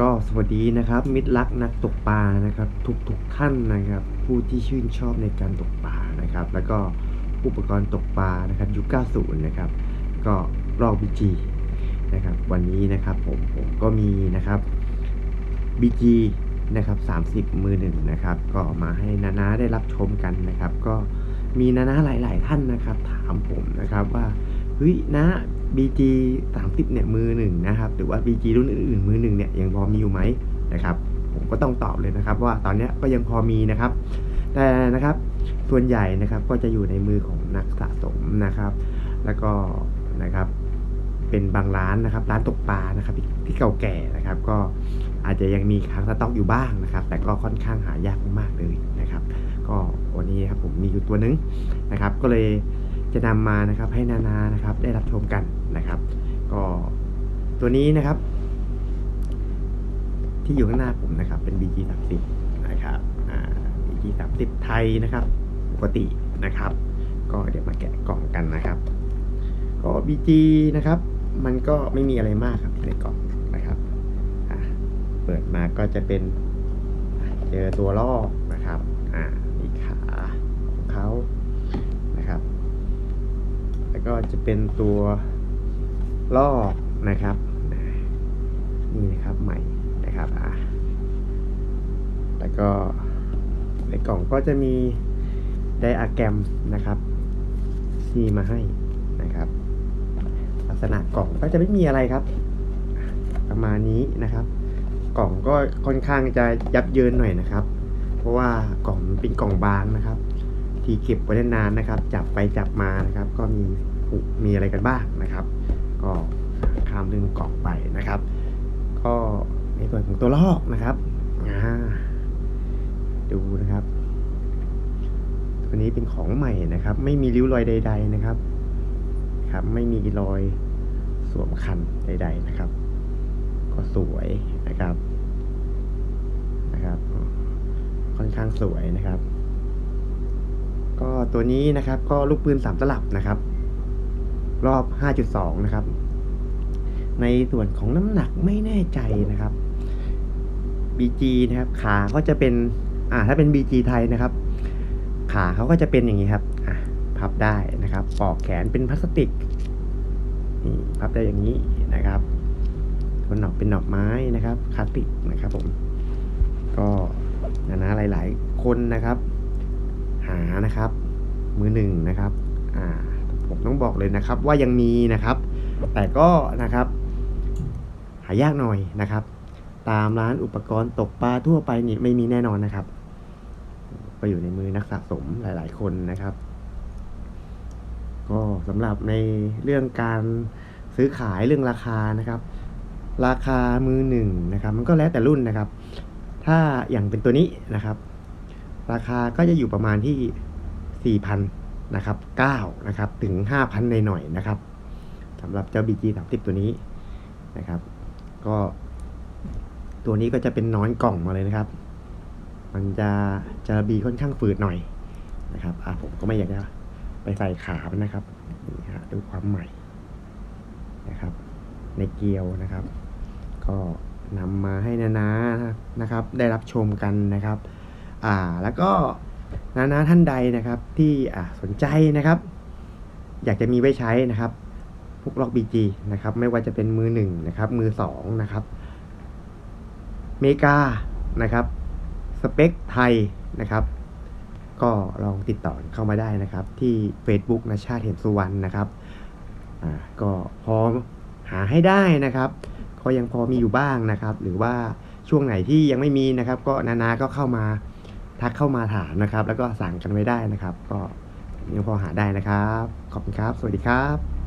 ก็สวัสดีนะครับ มิตรรักนักตกปลานะครับ ทุกทุกๆท่านนะครับ ผู้ที่ชื่นชอบในการตกปลานะครับ แล้วก็อุปกรณ์ตกปลานะครับยุค90 นะครับ ก็ลอกบีจีนะครับ วันนี้นะครับผมผมก็มีนะครับ BG นะครับ 30 มือหนึ่งนะครับ ก็มาให้นานาได้รับชมกันนะครับ ก็มีนานาหลาย ๆ ท่านนะครับ ถามผมนะครับว่า เฮ้ยนะ BG 30เนี่ยมือหนึ่งนะครับหรือว่า BG รุ่นอื่นๆมือหนึ่งเนี่ยยังพอมีอยู่ไหมนะครับผมก็ต้องตอบเลยนะครับ ว่าตอนนี้ก็ยังพอมีนะครับ แต่นะครับส่วนใหญ่นะครับก็จะอยู่ในมือของนักสะสมนะครับ แล้วก็นะครับเป็นบางร้านนะครับ ร้านตกปลานะครับที่ที่เก่าแก่นะครับ ก็อาจจะยังมีค้างสต็อกอยู่บ้างนะครับ แต่ก็ค่อนข้างหายากมากเลยนะครับ ก็วันนี้ครับผมมีอยู่ตัวหนึงนะครับ ก็เลย จะนำมานะครับให้นานานะครับได้รับชมกันนะครับ ก็ตัวนี้นะครับ ที่อยู่ข้างหน้าผมนะครับ เป็น BG 30นะครับอ่า BG 30ไทยนะครับ ปกตินะครับ ก็เดี๋ยวมาแกะกล่องกันนะครับ ก็ BG นะครับ มันก็ไม่มีอะไรมากครับในกล่องนะครับเปิดมาก็จะเป็นเจอตัวลอกนะครับ อ่ามีขาของเขานะครับ แล้ว ก็จะเป็นตัวลอกนะครับ นี่นะครับใหม่นะครับอะแล้วก็ในกล่องก็จะมีไดอะแกรมนะครับที่มาให้นะครับ ลักษณะกล่องก็จะไม่มีอะไรครับ ประมาณนี้นะครับ กล่องก็ค่อนข้างจะยับเยินหน่อยนะครับ เพราะว่ากล่องเป็นกล่องบางนะครับ ที่เก็บไว้ได้นานนะครับ จับไปจับมานะครับ ก็มี มีอะไรกันบ้างนะครับ ก็ข้ามเรื่องกล่องไปนะครับ ก็ในส่วนของตัวลอกนะครับดูนะครับ ตัวนี้เป็นของใหม่นะครับ ไม่มีริ้วรอยใด ๆนะครับ ครับ ไม่มีรอยสวมคันใด ๆนะครับ ก็สวยนะครับนะครับ ค่อนข้างสวยนะครับ ก็ตัวนี้นะครับ ก็ลูกปืนสามตลับนะครับ รอบ 5.2 นะครับ ในส่วนของน้ำหนักไม่แน่ใจนะครับ BG นะครับ ขาก็จะเป็น อ่า ถ้าเป็น BG ไทยนะครับ ขาเขาก็จะเป็นอย่างนี้ครับ อะ พับได้นะครับ ปอกแขนเป็นพลาสติก นี่ พับได้อย่างนี้นะครับตัวหนอกเป็นหนอกไม้นะครับคาติกนะครับผม ก็นะนะหลาย ๆ คนนะครับ หานะครับ มือหนึ่งนะครับ อ่า บอกเลยนะครับ ว่ายังมีนะครับ แต่ก็นะครับ หายากหน่อยนะครับ ตามร้านอุปกรณ์ตกปลาทั่วไปนี่ไม่มีแน่นอนนะครับก็อยู่ในมือนักสะสมหลาย ๆ คนนะครับ ก็สำหรับในเรื่องการซื้อขายเรื่องราคานะครับ ราคามือหนึ่งนะครับ มันก็แล้วแต่รุ่นนะครับ ถ้าอย่างเป็นตัวนี้นะครับ ราคาก็จะอยู่ประมาณที่4,000น นะครับ9นะครับถึง 5,000ในหน่อยนะครับสำหรับเจ้า BG 30ตัวนี้นะครับ ก็ตัวนี้ก็จะเป็นนอนกล่องมาเลยนะครับ มันจะจะบีค่อนข้างฝืดหน่อยนะครับอะผมก็ไม่อยากจะไปใส่ขามันนะครับนี่ฮะดูความใหม่นะครับ ในเกลียวนะครับ ก็นำมาให้นานานะครับ ได้รับชมกันนะครับ อ่าแล้วก็ นานาท่านใดนะครับที่สนใจนะครับ อยากจะมีไว้ใช้นะครับพวกล็อกบีจีนะครับ ไม่ว่าจะเป็นมือหนึ่งนะครับ มือสองนะครับ เมกานะครับ สเปคไทยนะครับ ก็ลองติดต่อเข้ามาได้นะครับ ที่ Facebook นะชาติเห็นสุวรรณนะครับอ่าก็พอหาให้ได้นะครับ ก็ยังพอมีอยู่บ้างนะครับ หรือว่าช่วงไหนที่ยังไม่มีนะครับ ก็นานาก็เข้ามา ทักเข้ามาถามนะครับ แล้วก็สั่งกันไว้ได้นะครับ ก็ยังพอหาได้นะครับ ขอบคุณครับ สวัสดีครับ